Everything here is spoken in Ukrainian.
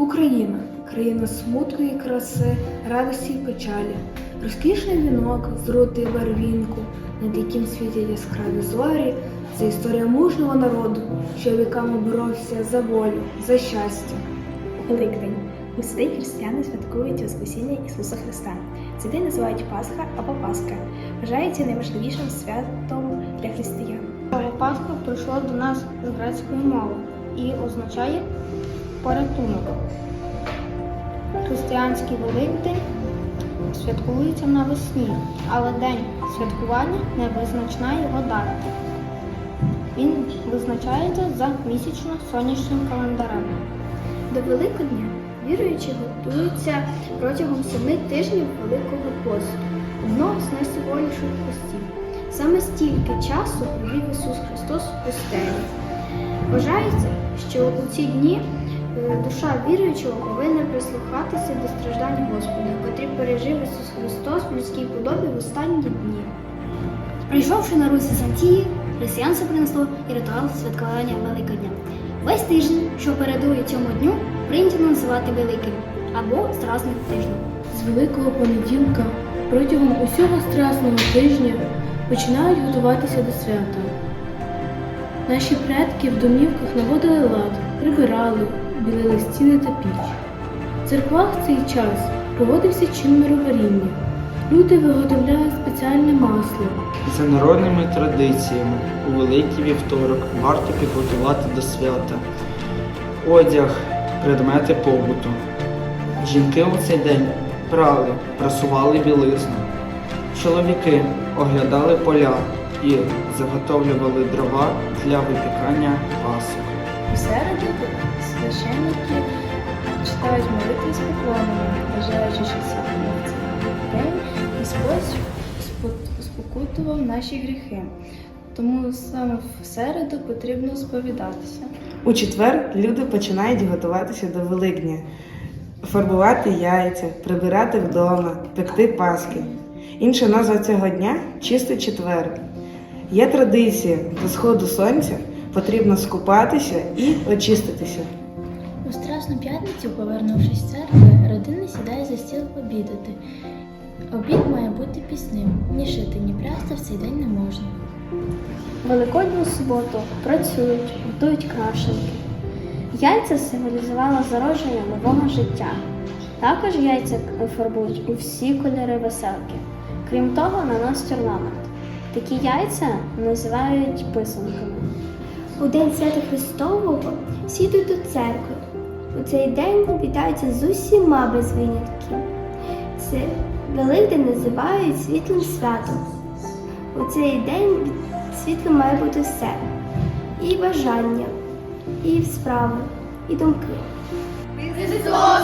Україна, країна смутку і краси, радості і печалі, розкішний вінок, зрутий барвінку, над яким світять яскраві зорі, це історія мужнього народу, що віками боровся за волю, за щастя. Великдень. У цей день християни святкують Воскресіння Ісуса Христа. Цей день називають Пасха або Пасха. Вважається найважливішим святом для християн. Пасха прийшло до нас з грецької мови і означає порятунок. Християнський Великдень святкується навесні, але день святкування не визначна його дата. Він визначається за місячно-сонячним календарем. До Великодня віруючі готуються протягом семи тижнів Великого посту, одного з найсуворіших постів. Саме стільки часу провів Ісус Христос в пустелі. Вважається, що у ці дні душа віруючого повинна прислухатися до страждань Господа, котрі пережив Ісус Христос в людській подобі в останні дні. Прийшовши на Русь Візантії, християнство принесло і ритуал святкування Великодня. Весь тиждень, що передує цьому дню, прийнято називати Великим або Страсним тижнем. З Великого понеділка протягом усього страсного тижня починають готуватися до свята. Наші предки в домівках наводили лад, прибирали, білили стіни та піч. В церквах цей час проводився чин мироваріння. Люди виготовляли спеціальне масло, За народними традиціями у Великий вівторок варто підготувати до свята одяг, предмети побуту. Жінки у цей день прали, прасували білизну. Чоловіки оглядали поля і заготовлювали дрова для випікання пасок. У середу священники читають молитви з поклонами, вважаючи, що саме в день Господь спокутував наші гріхи. Тому саме в середу потрібно сповідатися. У четвер люди починають готуватися до Великдня, фарбувати яйця, прибирати вдома, пекти паски. Інша назва цього дня чистий четвер. Є традиція до сходу сонця потрібно скупатися і очиститися. У Страсну п'ятницю, повернувшись з церкви, родина сідає за стіл обідати. Обід має бути пісним. Ні шити, ні прясти в цей день не можна. Великодню суботу працюють, готують крашенки. Яйця символізували зародження нового життя. Також яйця фарбують у всі кольори веселки. Крім того, наносять орнамент. Такі яйця називають писанками. У День Свята Христового всі йдуть до церкви. У цей день вітаються з усіма без винятків. Це Великдень називають світлим святом. У цей день світло має бути все. І бажання, і справи, і думки. Христос